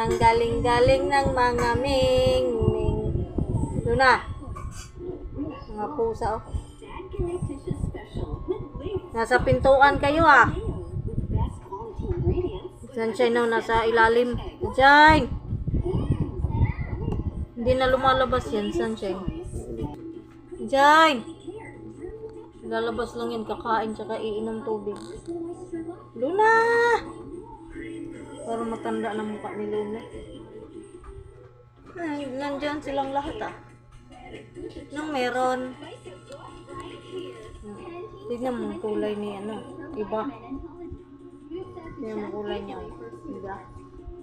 Ang galing-galing ng mga ming ming. Doon na. Mga pusa oh. Nasa pintuan kayo ah. Sunshine na nasa ilalim. Sunshine! Hindi na lumalabas yan, Sunshine. Sunshine! Lalabas lang yan, kakain tsaka iinom tubig. Luna! Parang matanda na mukha ni Luna. Ay, nandyan silang lahat ah. Nang meron. Hmm. Tignan mo kulay ni ano, iba. Tignan mo kulay niya. Diba?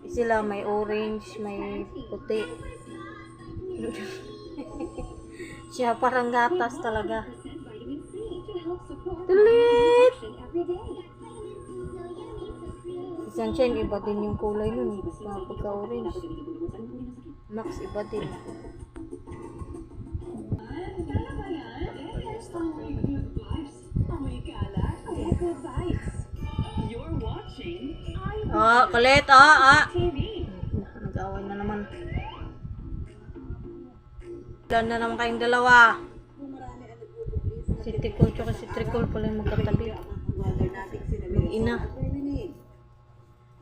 Sila may orange, may puti. Siya parang gatas talaga. Tulit! Sunshine, iba din yung kulay nun. Mga pagka-orange. Max, iba din. Ah, kulit, ah, ah. Nag-away na naman. Ilan na naman kayong dalawa. Si Tikol tsaka si Tricol pala yung magkatabi. Mag-ina.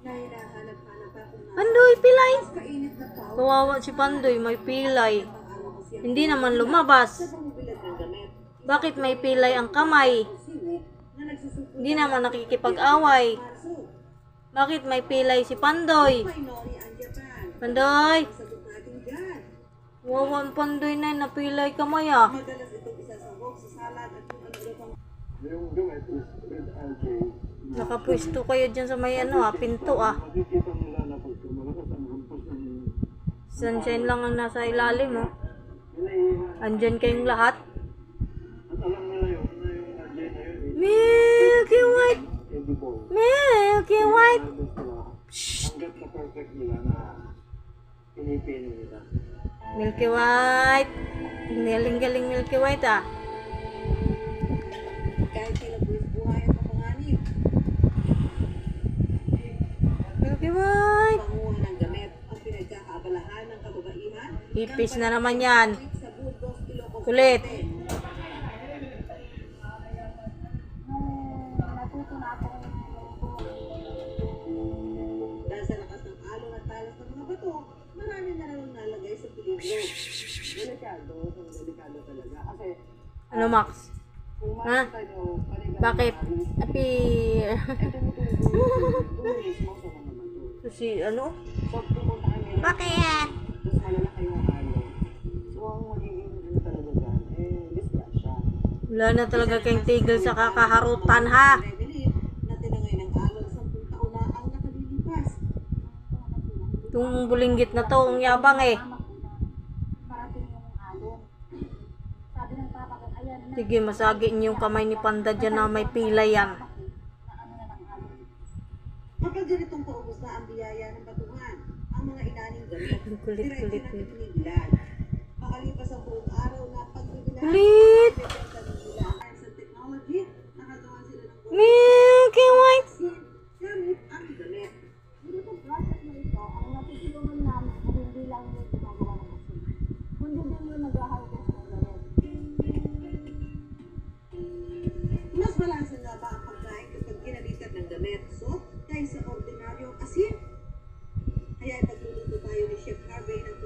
Pandoy, pilay! Kawawa si Pandoy, may pilay. Hindi naman lumabas. Bakit may pilay ang kamay? Hindi naman nakikipag-away. Bakit may pilay si Pandoy? Pandoy! Wawa ang Pandoy na napilay kamay ah. Yung gamit is with RJ. Nakapwesto kayo dyan sa may ano ah, pinto ah. Sunshine lang ang nasa ilalim oh. Andyan kayong lahat. Milky White! Milky White! Nila. Milky White! Galing-galing Milky White ah. Kahit sila buwis buhay at mapanganib, Milky White! panguha ng gamit ang pinagkakaabalahan ng kababaihan Ipis na naman yan. sa Burgos, Ilocos Kulit. Dahil sa lakas ng alon at talas ng mga bato, marami na lang nalagay sa peligro. Delikado, kung delikado talaga. Kasi Ano Max? Ha? Bakit? Api... mismo sa mga bato. si ano? Wala na talaga kayong tigil sa kakaharutan ha. Itong bulinggit na to, ang yabang eh. Sige, masagi niyo yung kamay ni Panda dyan na may pilay yan. Kapag ganitong paubos na ang biyaya ng batuhan, ang mga inaning gamit, Kulit-kulit. Makalipas ang buong araw na pagbibilan, Kulit! Technology,